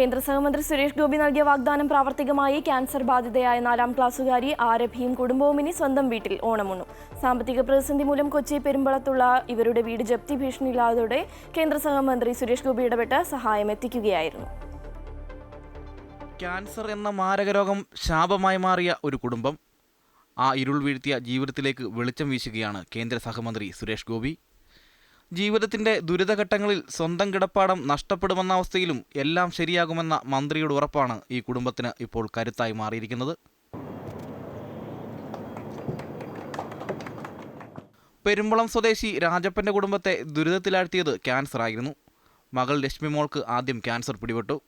കേന്ദ്ര സഹമന്ത്രി സുരേഷ് ഗോപി നൽകിയ വാഗ്ദാനം പ്രാവർത്തികമായി ക്യാൻസർ ബാധിതയായ നാലാം ക്ലാസ്സുകാരി ആരഭിയും കുടുംബവും ഇനി സ്വന്തം വീട്ടിൽ ഓണമുണ്ണു സാമ്പത്തിക പ്രതിസന്ധി മൂലം കൊച്ചി പെരുമ്പളത്തുള്ള ഇവരുടെ വീട് ജപ്തി ഭീഷണിയില്ലാതോടെ കേന്ദ്ര സഹമന്ത്രി സുരേഷ് ഗോപി ഇടപെട്ട് സഹായം എത്തിക്കുകയായിരുന്നു. ക്യാൻസർ എന്ന മാരകരോഗം ശാപമായി മാറിയ ഒരു കുടുംബം. ആ ഇരുൾ വീഴ്ത്തിയ ജീവിതത്തിലേക്ക് വെളിച്ചം വീശുകയാണ് കേന്ദ്ര സഹമന്ത്രി സുരേഷ് ഗോപി. ജീവിതത്തിന്റെ ദുരിതഘട്ടങ്ങളിൽ സ്വന്തം കിടപ്പാടം നഷ്ടപ്പെടുമെന്ന അവസ്ഥയിലും എല്ലാം ശരിയാകുമെന്ന മന്ത്രിയുടെ ഉറപ്പാണ് ഈ കുടുംബത്തിന് ഇപ്പോൾ കരുത്തായി മാറിയിരിക്കുന്നത്. പെരുമ്പളം സ്വദേശി രാജപ്പന്റെ കുടുംബത്തെ ദുരിതത്തിലാഴ്ത്തിയത് ക്യാൻസർ ആയിരുന്നു. മകൾ ലക്ഷ്മി മോൾക്ക് ആദ്യം ക്യാൻസർ പിടിപെട്ടു.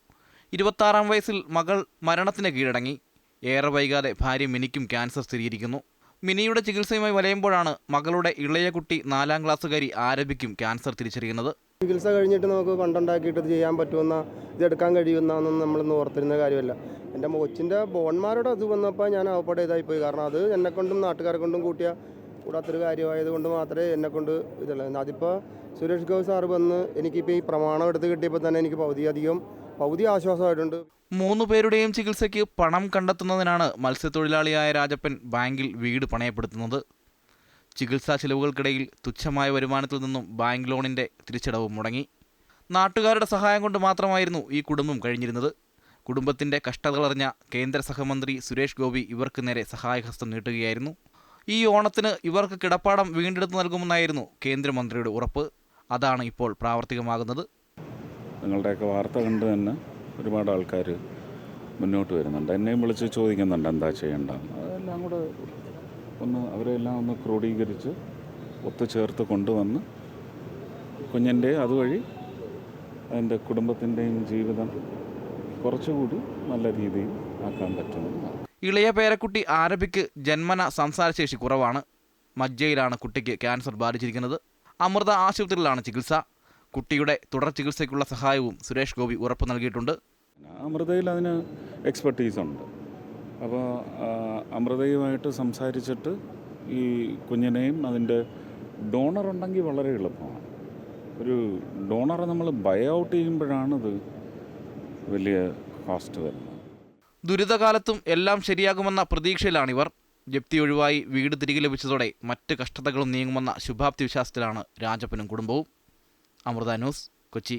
ഇരുപത്താറാം വയസ്സിൽ മകൾ മരണത്തിന് കീഴടങ്ങി. ഏറെ വൈകാതെ ഭാര്യ മിനിക്കും ക്യാൻസർ സ്ഥിരീകരിക്കുന്നു. മിനിയുടെ ചികിത്സയുമായി വലയുമ്പോഴാണ് മകളുടെ ഇളയ കുട്ടി നാലാം ക്ലാസ്സുകാരി ആരംഭിക്കും ക്യാൻസർ തിരിച്ചറിയുന്നത്. ചികിത്സ കഴിഞ്ഞിട്ട് നമുക്ക് പണ്ടുണ്ടാക്കിയിട്ട് ഇത് ചെയ്യാൻ പറ്റുമെന്ന ഇതെടുക്കാൻ കഴിയുമെന്നാണെന്ന് നമ്മളൊന്നും ഓർത്തിരുന്ന കാര്യമല്ല. എന്റെ കൊച്ചിന്റെ ബോൺമാരുടെ അത് വന്നപ്പോൾ ഞാൻ അവപ്പടെ ഇതായി പോയി കാരണം അത് എന്നെക്കൊണ്ടും നാട്ടുകാരെ കൊണ്ടും കൂട്ടിയ കൂടാത്തൊരു കാര്യമായതുകൊണ്ട് മാത്രമേ എന്നെക്കൊണ്ട് ഇതല്ല അതിപ്പോൾ സുരേഷ് ഗോപി സാറ് വന്ന് എനിക്കിപ്പോൾ ഈ പ്രമാണം എടുത്ത് കിട്ടിയപ്പോൾ തന്നെ എനിക്ക് പകുതി അധികം പകുതി ആശ്വാസമായിട്ടുണ്ട്. മൂന്നു പേരുടെയും ചികിത്സയ്ക്ക് പണം കണ്ടെത്തുന്നതിനാണ് മത്സ്യത്തൊഴിലാളിയായ രാജപ്പൻ ബാങ്കിൽ വീട് പണയപ്പെടുത്തുന്നത്. ചികിത്സാ ചിലവുകൾക്കിടയിൽ തുച്ഛമായ വരുമാനത്തിൽ നിന്നും ബാങ്ക് ലോണിന്റെ തിരിച്ചടവ് മുടങ്ങി. നാട്ടുകാരുടെ സഹായം കൊണ്ട് മാത്രമായിരുന്നു ഈ കുടുംബം കഴിഞ്ഞിരുന്നത്. കുടുംബത്തിന്റെ കഷ്ടതകളറിഞ്ഞ കേന്ദ്ര സഹമന്ത്രി സുരേഷ് ഗോപി ഇവർക്ക് നേരെ സഹായഹസ്തം നീട്ടുകയായിരുന്നു. ഈ ഓണത്തിന് ഇവർക്ക് കിടപ്പാടം വീണ്ടെടുത്ത് നൽകുമെന്നായിരുന്നു കേന്ദ്രമന്ത്രിയുടെ ഉറപ്പ്. അതാണ് ഇപ്പോൾ പ്രാവർത്തികമാകുന്നത്. നിങ്ങളുടെയൊക്കെ വാർത്ത കണ്ട് തന്നെ ഒരുപാട് ആൾക്കാർ മുന്നോട്ട് വരുന്നുണ്ട്. എന്നെയും വിളിച്ച് ചോദിക്കുന്നുണ്ട് എന്താ ചെയ്യേണ്ട അതെല്ലാം കൂടെ ഒന്ന് അവരെല്ലാം ഒന്ന് ക്രോഡീകരിച്ച് ഒത്തുചേർത്ത് കൊണ്ടുവന്ന് കുഞ്ഞിന്റെ അതുവഴി അതിന്റെ കുടുംബത്തിന്റെയും ജീവിതം കുറച്ചുകൂടി നല്ല രീതിയിൽ ആക്കാൻ പറ്റുമെന്നാണ് ഇളയ പേരക്കുട്ടി ആരഭിക്ക് ജന്മന സംസാരശേഷി കുറവാണ്. മജ്ജയിലാണ് കുട്ടിക്ക് ക്യാൻസർ ബാധിച്ചിരിക്കുന്നത്. അമൃത ആശുപത്രിയിലാണ് ചികിത്സ. കുട്ടിയുടെ തുടർ ചികിത്സയ്ക്കുള്ള സഹായവും സുരേഷ് ഗോപി ഉറപ്പു നൽകിയിട്ടുണ്ട്. അമൃതയിൽ അതിന് എക്സ്പെർട്ടീസ് ഉണ്ട്. അപ്പോൾ അമൃതയുമായിട്ട് സംസാരിച്ചിട്ട് ഈ കുഞ്ഞിനെയും അതിന്റെ ഡോണർ ഉണ്ടെങ്കിൽ വളരെ എളുപ്പമാണ്. ഒരു ഡോണറെ നമ്മൾ ബൈ ഔട്ട് ചെയ്യുമ്പോഴാണ് ഇത് വലിയ കോസ്റ്റ് വരുന്നത്. ദുരിതകാലത്തും എല്ലാം ശരിയാകുമെന്ന പ്രതീക്ഷയിലാണിവർ. ജപ്തി ഒഴിവായി വീട് തിരികെ ലഭിച്ചതോടെ മറ്റ് കഷ്ടതകളും നീങ്ങുമെന്ന ശുഭാപ്തി വിശ്വാസത്തിലാണ് രാജപ്പനും കുടുംബവും. അമൃത ന്യൂസ് കൊച്ചി